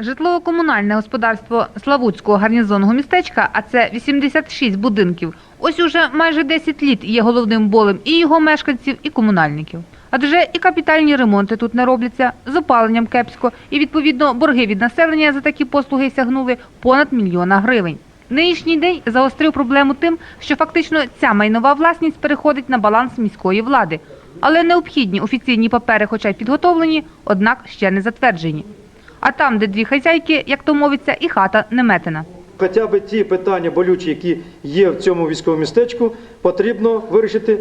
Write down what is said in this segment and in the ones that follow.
Житлово-комунальне господарство Славутського гарнізонного містечка, а це 86 будинків, ось уже майже 10 літ є головним болем і його мешканців, і комунальників. Адже і капітальні ремонти тут не робляться, з опаленням кепсько, і відповідно борги від населення за такі послуги сягнули понад мільйона гривень. Нинішній день загострив проблему тим, що фактично ця майнова власність переходить на баланс міської влади. Але необхідні офіційні папери, хоча й підготовлені, однак ще не затверджені. А там, де дві хазяйки, як то мовиться, і хата не метена. Хоча б ті питання болючі, які є в цьому військовому містечку, потрібно вирішити,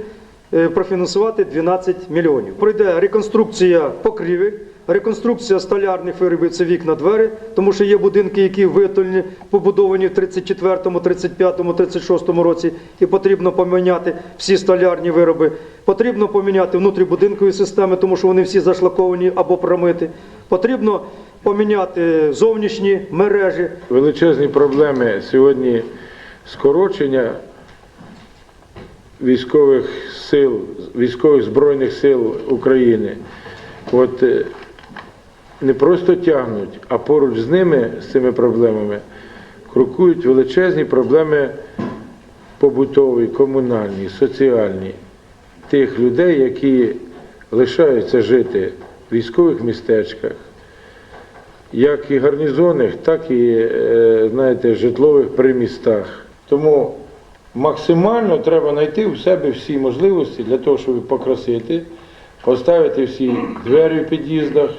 е, профінансувати 12 мільйонів. Пройде реконструкція покрівель, реконструкція столярних виробів, це вікна, двері, тому що є будинки, які виготовлені, побудовані в 34-му, 35-му, 36-му році, і потрібно поміняти всі столярні вироби. Потрібно поміняти внутрібудинкові системи, тому що вони всі зашлаковані або промити. Потрібно поміняти зовнішні мережі, Величезні проблеми сьогодні скорочення військових сил, військових збройних сил України. От е, не просто тягнуть, а поруч з ними, з цими проблемами, крокують величезні проблеми побутові, комунальні, соціальні тих людей, які лишаються жити в військових містечках, як і гарнізонних, так і е, знаєте, житлових примістах. Тому максимально треба знайти у себе всі можливості для того, щоб покрасити, поставити всі двері в під'їздах,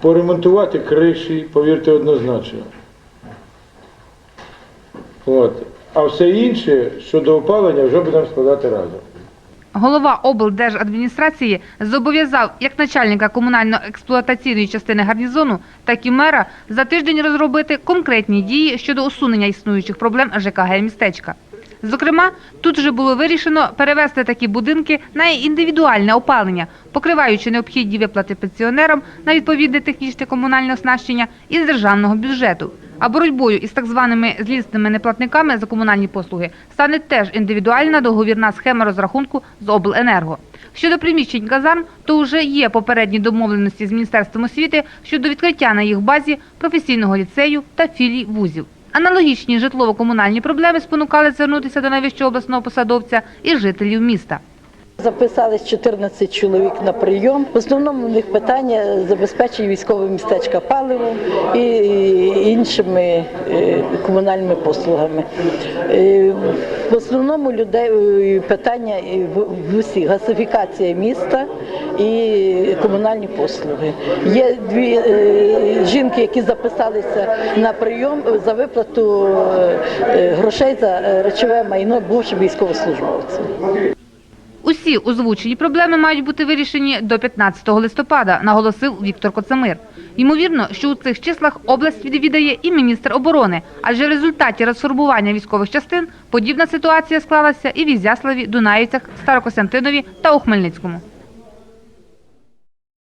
поремонтувати криші, повірте однозначно. От. А все інше щодо опалення вже будемо складати разом. Голова облдержадміністрації зобов'язав як начальника комунально-експлуатаційної частини гарнізону, так і мера за тиждень розробити конкретні дії щодо усунення існуючих проблем ЖКГ містечка. Зокрема, тут вже було вирішено перевести такі будинки на індивідуальне опалення, покриваючи необхідні виплати пенсіонерам на відповідне технічне комунальне оснащення із державного бюджету. А боротьбою із так званими злісними неплатниками за комунальні послуги стане теж індивідуальна договірна схема розрахунку з обленерго. Щодо приміщень казарм, то вже є попередні домовленості з Міністерством освіти щодо відкриття на їх базі професійного ліцею та філій вузів. Аналогічні житлово-комунальні проблеми спонукали звернутися до найвищого обласного посадовця і жителів міста. Записались 14 чоловік на прийом. В основному у них питання забезпечення військового містечка паливом і іншими е, комунальними послугами. Е, В основному людей е, питання в в усіх газифікація міста і комунальні послуги. Є дві жінки, які записалися на прийом за виплату грошей за речове майно бувшим військовослужбовцям. Усі озвучені проблеми мають бути вирішені до 15 листопада, наголосив Віктор Коцемир. Ймовірно, що у цих числах область відвідає і міністр оборони, адже в результаті розформування військових частин подібна ситуація склалася і в Ізяславі, Дунаївцях, Старокостянтинові та у Хмельницькому.